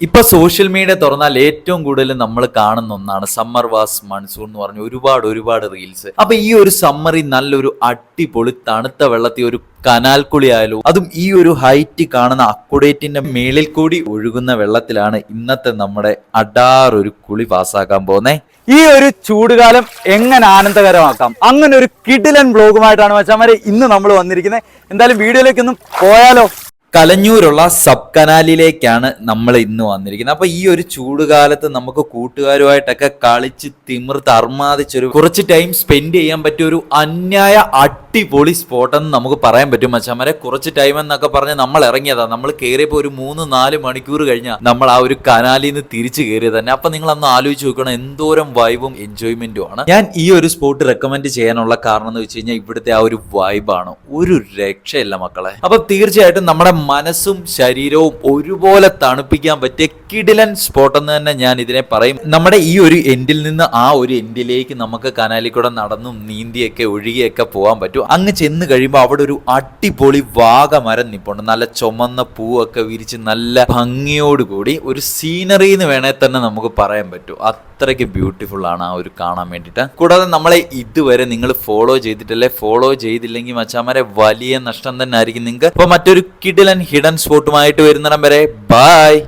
ഇപ്പൊ social media തുറന്നാൽ ഏറ്റവും കൂടുതൽ നമ്മൾ കാണുന്ന ഒന്നാണ് സമ്മർ വാസ് മൺസൂൺ എന്ന് പറഞ്ഞ ഒരുപാട് ഒരുപാട് റീൽസ് അപ്പൊ ഈ ഒരു സമ്മറിൽ നല്ലൊരു അടിപൊളി തണുത്ത വെള്ളത്തിൽ ഒരു കനാൽ കുളി ആയാലും അതും ഈ ഒരു ഹൈറ്റ് കാണുന്ന അക്കുഡേറ്റിന്റെ മേളിൽ കൂടി ഒഴുകുന്ന വെള്ളത്തിലാണ് ഇന്നത്തെ നമ്മുടെ അടാർ ഒരു കുളി പാസ്സാക്കാൻ പോകുന്നേ. ഈ ഒരു ചൂടുകാലം എങ്ങനെ ആനന്ദകരമാക്കാം? അങ്ങനെ ഒരു കിടിലൻ ബ്ലോഗുമായിട്ടാണ് വെച്ചാൽ ഇന്ന് നമ്മൾ വന്നിരിക്കുന്നത് എന്തായാലും വീഡിയോയിലേക്ക് ഒന്നും പോയാലോ? കലഞ്ഞൂരുള്ള സബ് കനാലിലേക്കാണ് നമ്മൾ ഇന്ന് വന്നിരിക്കുന്നത്. അപ്പൊ ഈ ഒരു ചൂടുകാലത്ത് നമുക്ക് കൂട്ടുകാരുമായിട്ടൊക്കെ കളിച്ച് തിമിർത്ത് അർമാദിച്ചൊരു കുറച്ച് ടൈം സ്പെൻഡ് ചെയ്യാൻ പറ്റിയ ഒരു അന്യായ അടിപൊളി സ്പോട്ട് എന്ന് നമുക്ക് പറയാൻ പറ്റും മച്ചാമരെ. കുറച്ച് ടൈം എന്നൊക്കെ പറഞ്ഞ് നമ്മൾ ഇറങ്ങിയതാ. നമ്മൾ കയറിയപ്പോൾ ഒരു മൂന്ന് നാല് മണിക്കൂർ കഴിഞ്ഞാൽ നമ്മൾ ആ ഒരു കനാലിൽ നിന്ന് തിരിച്ചു കയറിയത് തന്നെ. അപ്പൊ നിങ്ങൾ അന്ന് ആലോചിച്ച് നോക്കണം എന്തോരം വൈബും എൻജോയ്മെന്റും ആണ്. ഞാൻ ഈ ഒരു സ്പോട്ട് റെക്കമെൻഡ് ചെയ്യാനുള്ള കാരണം എന്ന് വെച്ച് കഴിഞ്ഞാൽ ഇവിടുത്തെ ആ ഒരു വൈബാണ് ഒരു രക്ഷയില്ല മക്കളെ. അപ്പൊ തീർച്ചയായിട്ടും നമ്മുടെ മനസ്സും ശരീരവും ഒരുപോലെ തണുപ്പിക്കാൻ പറ്റിയ കിടിലൻ സ്പോട്ട് എന്ന് തന്നെ ഞാൻ ഇതിനെ പറയും. നമ്മുടെ ഈ ഒരു എൻഡിൽ നിന്ന് ആ ഒരു എൻഡിലേക്ക് നമുക്ക് കനാലിൽ കൂടെ നടന്നും നീന്തിയൊക്കെ ഒഴുകിയൊക്കെ പോകാൻ പറ്റും. അങ്ങ് ചെന്ന് കഴിയുമ്പോൾ അവിടെ ഒരു അടിപൊളി വാഗമരം നിപ്പുണ്ട്. നല്ല ചുമന്ന പൂവൊക്കെ വിരിച്ച് നല്ല ഭംഗിയോടുകൂടി ഒരു സീനറി എന്ന് വേണേൽ തന്നെ നമുക്ക് പറയാൻ പറ്റും. അത്രയ്ക്ക് ബ്യൂട്ടിഫുൾ ആണ് ആ ഒരു കാണാൻ വേണ്ടിയിട്ട്. കൂടാതെ നമ്മളെ ഇതുവരെ നിങ്ങൾ ഫോളോ ചെയ്തിട്ടല്ലേ? ഫോളോ ചെയ്തില്ലെങ്കിൽ മച്ചാമാരെ വലിയ നഷ്ടം തന്നെ ആയിരിക്കും നിങ്ങൾക്ക്. അപ്പോൾ മറ്റൊരു കിടിലൻ ഹിഡൻ സ്പോട്ടുമായിട്ട് വരുന്നിടം വരെ. ബൈ